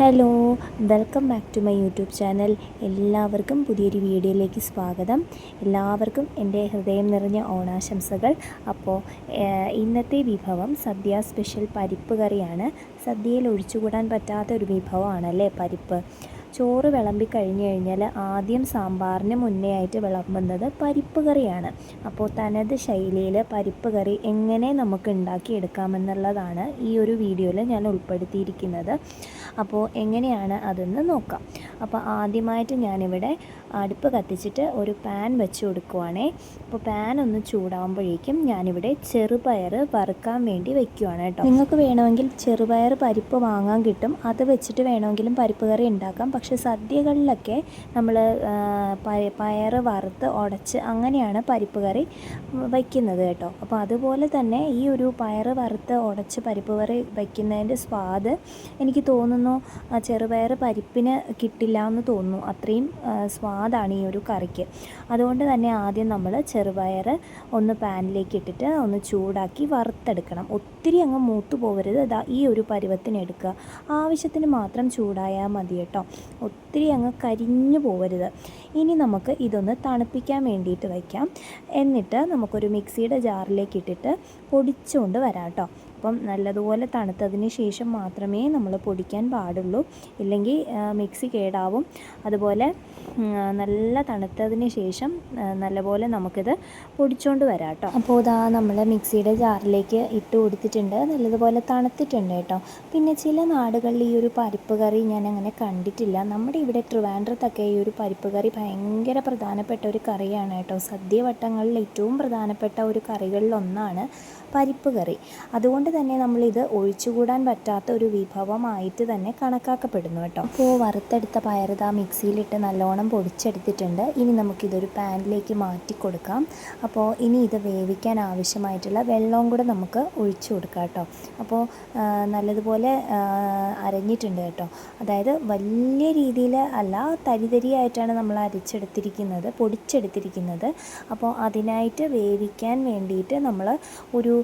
Hello welcome back to my YouTube channel. എല്ലാവർക്കും പുതിയൊരു വീഡിയോയിലേക്ക് സ്വാഗതം. എല്ലാവർക്കും എന്റെ ഹൃദയം നിറഞ്ഞ ഓണാശംസകൾ. അപ്പോൾ ഇന്നത്തെ വിഭവം സദ്യ സ്പെഷ്യൽ പരിപ്പ് കറിയാണ്. സദ്യയിൽ ഒഴിച്ചുകൂടാൻ പറ്റാത്ത ഒരു വിഭവമാണല്ലേ പരിപ്പ്? ചോറ് വിളമ്പി കഴിഞ്ഞു കഴിഞ്ഞാൽ ആദ്യം സാമ്പാറിന് മുന്നേ ആയിട്ട് വിളമ്പുന്നത് പരിപ്പ് കറിയാണ്. അപ്പോൾ തനത് ശൈലിയിൽ പരിപ്പ് കറി എങ്ങനെ നമുക്ക് ഉണ്ടാക്കിയെടുക്കാമെന്നുള്ളതാണ് ഈ ഒരു വീഡിയോയിൽ ഞാൻ ഉൾപ്പെടുത്തിയിരിക്കുന്നത്. അപ്പോൾ എങ്ങനെയാണ് അതെന്ന് നോക്കാം. അപ്പോൾ ആദ്യമായിട്ട് ഞാനിവിടെ അടുപ്പ് കത്തിച്ചിട്ട് ഒരു പാൻ വെച്ച് കൊടുക്കുവാണേ. അപ്പോൾ പാൻ ഒന്ന് ചൂടാകുമ്പോഴേക്കും ഞാനിവിടെ ചെറുപയർ വറുക്കാൻ വേണ്ടി വെക്കുവാണ് കേട്ടോ. നിങ്ങൾക്ക് വേണമെങ്കിൽ ചെറുപയർ പരിപ്പ് വാങ്ങാൻ കിട്ടും. അത് വെച്ചിട്ട് വേണമെങ്കിലും പരിപ്പ് കറി ഉണ്ടാക്കാം. പക്ഷേ സദ്യകളിലൊക്കെ നമ്മൾ പയർ വറുത്ത് ഉടച്ച് അങ്ങനെയാണ് പരിപ്പ് കറി വയ്ക്കുന്നത് കേട്ടോ. അപ്പോൾ അതുപോലെ തന്നെ ഈ ഒരു പയർ വറുത്ത് ഉടച്ച് പരിപ്പ് കറി വയ്ക്കുന്നതിന്റെ സ്വാദ് എനിക്ക് തോന്നുന്നു ചെറുപയർ പരിപ്പിന് കിട്ടില്ല എന്ന് തോന്നുന്നു. അത്രയും സ്വാദാണ് ഈ ഒരു കറിക്ക്. അതുകൊണ്ട് തന്നെ ആദ്യം നമ്മൾ ചെറുപയർ ഒന്ന് പാനിലേക്ക് ഇട്ടിട്ട് ഒന്ന് ചൂടാക്കി വറുത്തെടുക്കണം. ഒത്തിരി അങ്ങ് മൂത്തു പോകരുത് ഈ ഒരു പരുവത്തിന് എടുക്കുക. ആവശ്യത്തിന് മാത്രം ചൂടായാൽ മതി കേട്ടോ. ഒത്തിരി അങ്ങ് കരിഞ്ഞു പോകരുത് ഇനി നമുക്ക് ഇതൊന്ന് തണുപ്പിക്കാൻ വേണ്ടിയിട്ട് വയ്ക്കാം. എന്നിട്ട് നമുക്കൊരു മിക്സിയുടെ ജാറിലേക്ക് ഇട്ടിട്ട് പൊടിച്ചുകൊണ്ട് വരാം കേട്ടോ. അപ്പം നല്ലതുപോലെ തണുത്തതിന് ശേഷം മാത്രമേ നമ്മൾ പൊടിക്കാൻ പാടുള്ളൂ. ഇല്ലെങ്കിൽ മിക്സി കേടാവും. അതുപോലെ നല്ല തണുത്തതിന് ശേഷം നല്ലപോലെ നമുക്കിത് പൊടിച്ചുകൊണ്ട് വരാം കേട്ടോ. അപ്പോൾ ഇതാ നമ്മൾ മിക്സിയുടെ ജാറിലേക്ക് ഇട്ട് കൊടുത്തിട്ടുണ്ട്. നല്ലതുപോലെ തണുത്തിട്ടുണ്ട് കേട്ടോ. പിന്നെ ചില നാടുകളിൽ ഈ ഒരു പരിപ്പ് കറി ഞാൻ അങ്ങനെ കണ്ടിട്ടില്ല. നമ്മുടെ ഇവിടെ ട്രിവാൻഡ്രത്തൊക്കെ ഈ ഒരു പരിപ്പ് കറി ഭയങ്കര പ്രധാനപ്പെട്ട ഒരു കറിയാണ് കേട്ടോ. സദ്യ വട്ടങ്ങളിൽ ഏറ്റവും പ്രധാനപ്പെട്ട ഒരു കറികളിൽ ഒന്നാണ് പരിപ്പ് കറി. അതുകൊണ്ട് തന്നെ നമ്മളിത് ഒഴിച്ചുകൂടാൻ പറ്റാത്ത ഒരു വിഭവമായിട്ട് തന്നെ കണക്കാക്കപ്പെടുന്നു കേട്ടോ. അപ്പോൾ വറുത്തെടുത്ത പയറുത മിക്സിയിലിട്ട് നല്ലോണം പൊടിച്ചെടുത്തിട്ടുണ്ട്. ഇനി നമുക്കിതൊരു പാനിലേക്ക് മാറ്റി കൊടുക്കാം അപ്പോൾ ഇനി ഇത് വേവിക്കാൻ ആവശ്യമായിട്ടുള്ള വെള്ളവും കൂടെ നമുക്ക് ഒഴിച്ചു കൊടുക്കാം കേട്ടോ. അപ്പോൾ നല്ലതുപോലെ അരഞ്ഞിട്ടുണ്ട് കേട്ടോ. അതായത് വലിയ രീതിയിൽ അല്ല തരിതരിയായിട്ടാണ് നമ്മൾ അരച്ചെടുത്തിരിക്കുന്നത് പൊടിച്ചെടുത്തിരിക്കുന്നത്. അപ്പോൾ അതിനായിട്ട് വേവിക്കാൻ വേണ്ടിയിട്ട് നമ്മൾ ഒരു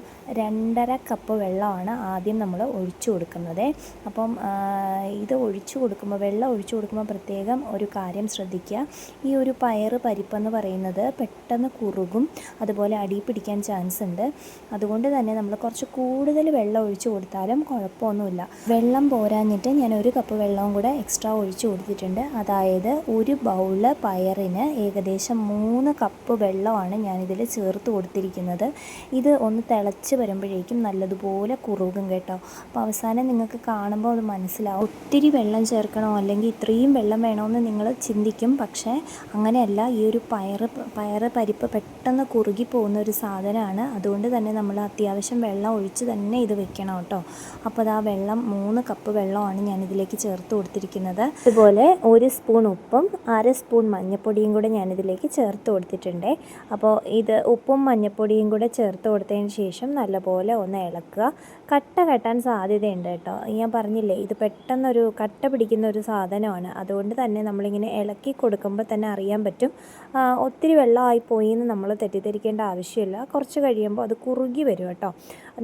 രണ്ടര കപ്പ് വെള്ളമാണ് ആദ്യം നമ്മൾ ഒഴിച്ചു കൊടുക്കുന്നത്. അപ്പം ഇത് ഒഴിച്ചു കൊടുക്കുമ്പോൾ വെള്ളം ഒഴിച്ചു കൊടുക്കുമ്പോൾ പ്രത്യേകം ഒരു കാര്യം ശ്രദ്ധിക്കുക. ഈ ഒരു പയറ് പരിപ്പെന്ന് പറയുന്നത് പെട്ടെന്ന് കുറുകും അതുപോലെ അടി പിടിക്കാൻ ചാൻസ് ഉണ്ട്. അതുകൊണ്ട് തന്നെ നമ്മൾ കുറച്ച് കൂടുതൽ വെള്ളം ഒഴിച്ചു കൊടുത്താലും കുഴപ്പമൊന്നുമില്ല. വെള്ളം പോരാഞ്ഞിട്ട് ഞാൻ ഒരു കപ്പ് വെള്ളവും കൂടെ എക്സ്ട്രാ ഒഴിച്ചു കൊടുത്തിട്ടുണ്ട്. അതായത് ഒരു ബൗൾ പയറിന് ഏകദേശം മൂന്ന് കപ്പ് വെള്ളമാണ് ഞാനിതിൽ ചേർത്ത് കൊടുത്തിരിക്കുന്നത്. ഇത് ഒന്ന് തിളച്ച് വരുമ്പോഴേക്കും നല്ലതുപോലെ കുറുകും കേട്ടോ. അപ്പോൾ അവസാനം നിങ്ങൾക്ക് കാണുമ്പോൾ അത് മനസ്സിലാവും. ഒത്തിരി വെള്ളം ചേർക്കണോ? അല്ലെങ്കിൽ ഇത്രയും വെള്ളം വേണമെന്ന് നിങ്ങൾ ചിന്തിക്കും. പക്ഷേ അങ്ങനെയല്ല. ഈ ഒരു പയറ് പയറ് പരിപ്പ് പെട്ടെന്ന് കുറുകി പോകുന്ന ഒരു സാധനമാണ്. അതുകൊണ്ട് തന്നെ നമ്മൾ അത്യാവശ്യം വെള്ളം ഒഴിച്ച് തന്നെ ഇത് വെക്കണം കേട്ടോ. അപ്പോൾ അത് ആ വെള്ളം മൂന്ന് കപ്പ് വെള്ളമാണ് ഞാൻ ഇതിലേക്ക് ചേർത്ത് കൊടുത്തിരിക്കുന്നത്. അതുപോലെ ഒരു സ്പൂൺ ഉപ്പും അര സ്പൂൺ മഞ്ഞൾപ്പൊടിയും കൂടെ ഞാനിതിലേക്ക് ചേർത്ത് കൊടുത്തിട്ടുണ്ട്. അപ്പോൾ ഇത് ഉപ്പും മഞ്ഞൾപ്പൊടിയും കൂടെ ചേർത്ത് കൊടുത്തതിന് ശേഷം നല്ലപോലെ ഒന്ന് ഇളക്കുക കട്ട കെട്ടാൻ സാധ്യതയുണ്ട് കേട്ടോ. ഞാൻ പറഞ്ഞില്ലേ ഇത് പെട്ടെന്നൊരു കട്ട പിടിക്കുന്ന ഒരു സാധനമാണ്. അതുകൊണ്ട് തന്നെ നമ്മളിങ്ങനെ ഇളക്കി കൊടുക്കുമ്പോൾ തന്നെ അറിയാൻ പറ്റും. ഒത്തിരി വെള്ളമായി പോയി എന്ന് നമ്മൾ തെറ്റിദ്ധരിക്കേണ്ട ആവശ്യമില്ല. കുറച്ച് കഴിയുമ്പോൾ അത് കുറുകി വരും കേട്ടോ.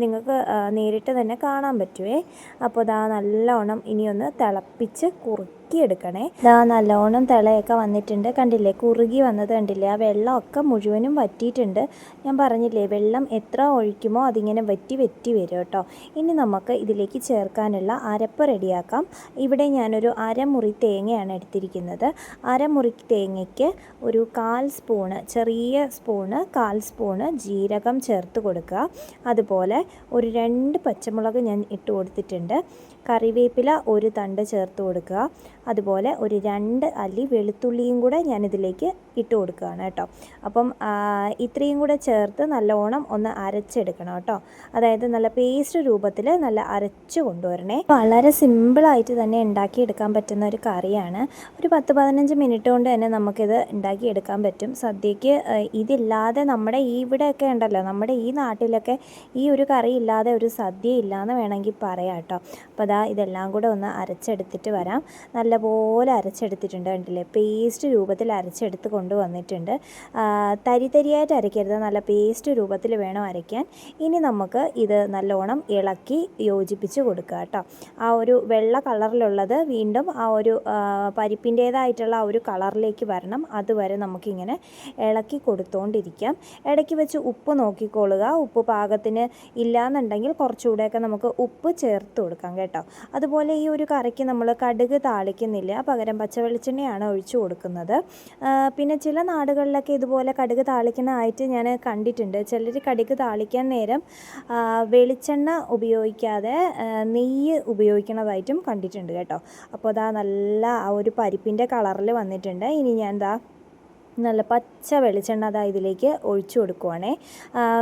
നിങ്ങൾക്ക് നേരിട്ട് തന്നെ കാണാൻ പറ്റുമേ അപ്പോൾ ഇതാ നല്ലോണം ഇനിയൊന്ന് തിളപ്പിച്ച് കുറുക്കി എടുക്കണേ ഇതാ നല്ലോണം തിളയൊക്കെ വന്നിട്ടുണ്ട്. കണ്ടില്ലേ? കുറുകി വന്നത് കണ്ടില്ലേ? ആ വെള്ളമൊക്കെ മുഴുവനും വറ്റിയിട്ടുണ്ട്. ഞാൻ പറഞ്ഞില്ലേ വെള്ളം എത്ര ഒഴിക്കുമോ അതിങ്ങനെ വറ്റി വറ്റി വരും കേട്ടോ. ഇനി നമുക്ക് ഇതിലേക്ക് ചേർക്കാനുള്ള അരപ്പ് റെഡിയാക്കാം. ഇവിടെ ഞാനൊരു അരമുറി തേങ്ങയാണ് എടുത്തിരിക്കുന്നത്. അരമുറി തേങ്ങയ്ക്ക് ഒരു കാൽ സ്പൂണ് ചെറിയ സ്പൂണ് കാൽ സ്പൂണ് ജീരകം ചേർത്ത് കൊടുക്കുക. അതുപോലെ ഒരു രണ്ട് പച്ചമുളക് ഞാൻ ഇട്ട് കൊടുത്തിട്ടുണ്ട്. കറിവേപ്പില ഒരു തണ്ട് ചേർത്ത് കൊടുക്കുക. അതുപോലെ ഒരു രണ്ട് അല്ലി വെളുത്തുള്ളിയും കൂടെ ഞാനിതിലേക്ക് ഇട്ട് കൊടുക്കുകയാണ് കേട്ടോ. അപ്പം ഇത്രയും കൂടെ ചേർത്ത് നല്ലോണം ഒന്ന് അരച്ചെടുക്കണം കേട്ടോ. അതായത് നല്ല പേസ്റ്റ് രൂപത്തിൽ നല്ല അരച്ച് കൊണ്ടുവരണേ. വളരെ സിമ്പിളായിട്ട് തന്നെ ഉണ്ടാക്കിയെടുക്കാൻ പറ്റുന്ന ഒരു കറിയാണ്. ഒരു പത്ത് പതിനഞ്ച് മിനിറ്റ് കൊണ്ട് തന്നെ നമുക്കിത് ഉണ്ടാക്കിയെടുക്കാൻ പറ്റും. സദ്യക്ക് ഇതില്ലാതെ നമ്മുടെ ഈ ഇവിടെയൊക്കെ ഉണ്ടല്ലോ നമ്മുടെ ഈ നാട്ടിലൊക്കെ ഈ ഒരു കറി ഇല്ലാതെ ഒരു സദ്യ ഇല്ലയെന്ന് വേണമെങ്കിൽ പറയാം കേട്ടോ. അപ്പോൾ അതാ ഇതെല്ലാം കൂടെ ഒന്ന് അരച്ചെടുത്തിട്ട് വരാം. നല്ലപോലെ അരച്ചെടുത്തിട്ടുണ്ട് കണ്ടില്ലേ? പേസ്റ്റ് രൂപത്തിൽ അരച്ചെടുത്ത് കൊണ്ടുവന്നിട്ടുണ്ട്. തരി തരിയായിട്ട് അരയ്ക്കരുത്. നല്ല പേസ്റ്റ് രൂപത്തിൽ വേണം അരയ്ക്കാൻ. ഇനി നമുക്ക് ഇത് നല്ലോണം ഇളക്കി യോജിപ്പിച്ച് കൊടുക്കുക കേട്ടോ. ആ ഒരു വെള്ള കളറിലുള്ളത് വീണ്ടും ആ ഒരു പരിപ്പിന്റേതായിട്ടുള്ള ആ ഒരു കളറിലേക്ക് വരണം. അതുവരെ നമുക്കിങ്ങനെ ഇളക്കി കൊടുത്തുകൊണ്ടിരിക്കാം ഇടയ്ക്ക് വെച്ച് ഉപ്പ് നോക്കിക്കൊള്ളുക. ഉപ്പ് പാകത്തിന് ഇല്ലാന്നുണ്ടെങ്കിൽ കുറച്ചുകൂടെയൊക്കെ നമുക്ക് ഉപ്പ് ചേർത്ത് കൊടുക്കാം കേട്ടോ. അതുപോലെ ഈ ഒരു കറിക്ക് നമ്മൾ കടുക് താളിക്കുന്നില്ല പകരം പച്ച വെളിച്ചെണ്ണയാണ് ഒഴിച്ചു കൊടുക്കുന്നത്. പിന്നെ ചില നാടുകളിലൊക്കെ ഇതുപോലെ കടുക് താളിക്കുന്നതായിട്ട് ഞാൻ കണ്ടിട്ടുണ്ട്. ചിലർ കടുക് താളിക്കാൻ നേരം വെളിച്ചെണ്ണ ഉപയോഗിക്കാതെ നെയ്യ് ഉപയോഗിക്കുന്നതായിട്ടും കണ്ടിട്ടുണ്ട് കേട്ടോ. അപ്പോൾ അതാ നല്ല ആ ഒരു പരിപ്പിന്റെ കളറിൽ വന്നിട്ടുണ്ട്. ഇനി ഞാൻ എന്താ നല്ല പച്ച വെളിച്ചെണ്ണ അതാ ഇതിലേക്ക് ഒഴിച്ചു കൊടുക്കുവാണേ.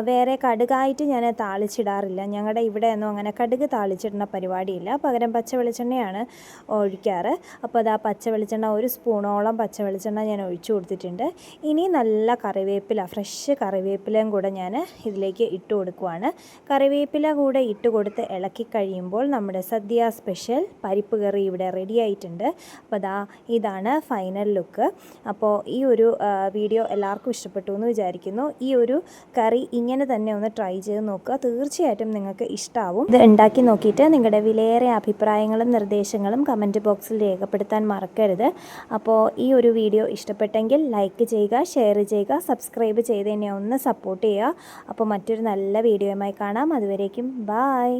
വേറെ കടുകായിട്ട് ഞാൻ താളിച്ചിടാറില്ല. ഞങ്ങളുടെ ഇവിടെ ഒന്നും അങ്ങനെ കടുക് താളിച്ചിടുന്ന പരിപാടിയില്ല. പകരം പച്ച വെളിച്ചെണ്ണയാണ് ഒഴിക്കാറ്. അപ്പോൾ അതാ പച്ച വെളിച്ചെണ്ണ ഒരു സ്പൂണോളം പച്ച വെളിച്ചെണ്ണ ഞാൻ ഒഴിച്ചു കൊടുത്തിട്ടുണ്ട്. ഇനി നല്ല കറിവേപ്പില ഫ്രഷ് കറിവേപ്പിലയും കൂടെ ഞാൻ ഇതിലേക്ക് ഇട്ട് കൊടുക്കുവാണ്. കറിവേപ്പില കൂടെ ഇട്ട് കൊടുത്ത് ഇളക്കി കഴിയുമ്പോൾ നമ്മുടെ സദ്യ സ്പെഷ്യൽ പരിപ്പ് കറി ഇവിടെ റെഡി ആയിട്ടുണ്ട്. അപ്പോൾ അതാ ഇതാണ് ഫൈനൽ ലുക്ക്. അപ്പോൾ ഈ ഒരു വീഡിയോ എല്ലാവർക്കും ഇഷ്ടപ്പെട്ടു എന്ന് വിചാരിക്കുന്നു. ഈ ഒരു കറി ഇങ്ങനെ തന്നെ ഒന്ന് ട്രൈ ചെയ്ത് നോക്കുക. തീർച്ചയായിട്ടും നിങ്ങൾക്ക് ഇഷ്ടമാവും ഇത് ഉണ്ടാക്കി നോക്കിയിട്ട് നിങ്ങളുടെ വിലയേറെ അഭിപ്രായങ്ങളും നിർദ്ദേശങ്ങളും കമന്റ് ബോക്സിൽ രേഖപ്പെടുത്താൻ മറക്കരുത്. അപ്പോൾ ഈ ഒരു വീഡിയോ ഇഷ്ടപ്പെട്ടെങ്കിൽ ലൈക്ക് ചെയ്യുക ഷെയർ ചെയ്യുക സബ്സ്ക്രൈബ് ചെയ്ത് എന്നെ ഒന്ന് സപ്പോർട്ട് ചെയ്യുക. അപ്പോൾ മറ്റൊരു നല്ല വീഡിയോയുമായി കാണാം. അതുവരേക്കും ബായ്